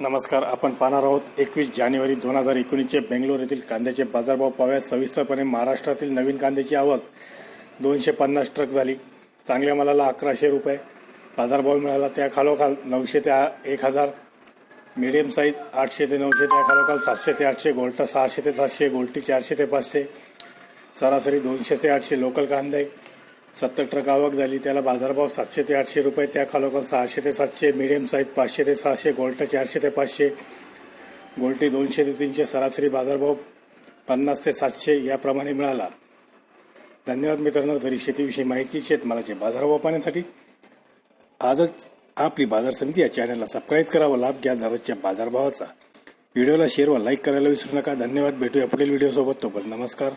नमस्कार आपण पाहणार आहोत एकवीस जानेवारी दोन हजार एकोणीसचे बेंगलोर येथील कांद्याचे बाजारभाव पाहूया. सविस्तरपणे महाराष्ट्रातील नवीन कांद्याची आवक. दोनशे पन्नास ट्रक झाली. चांगल्या मालाला अकराशे रुपये. बाजारभाव मिळाला त्या खालोखाल नऊशे ते एक हजार. मिडियम साईज आठशे ते नऊशे त्या खालोखाल सातशे ते आठशे. गोल्टा सहाशे ते सातशे गोल्टी चारशे ते पाचशे. सरासरी दोनशे ते आठशे लोकल कांदे. सत्तर ट्रक आवक झाली त्याला बाजारभाव सातशे ते आठशे रुपये त्या खालोखाल सहाशे ते सातशे मिडियम साईज पाचशे ते सहाशे गोल्टा चारशे ते पाचशे गोल्टी दोनशे ते तीनशे सरासरी बाजारभाव पन्नास ते सातशे याप्रमाणे मिळाला. धन्यवाद मित्रांनो तरी शेतीविषयी माहिती शेतमालाचे बाजारभाव पाहण्यासाठी. आजच आपली बाजार समिती या चॅनलला सबस्क्राईब करा व लाभ घ्या दररोजच्या बाजारभावाचा. व्हिडिओला शेअर व लाईक करायला विसरू नका. धन्यवाद. भेटूया पुढील व्हिडिओसोबत तोपर्यंत नमस्कार.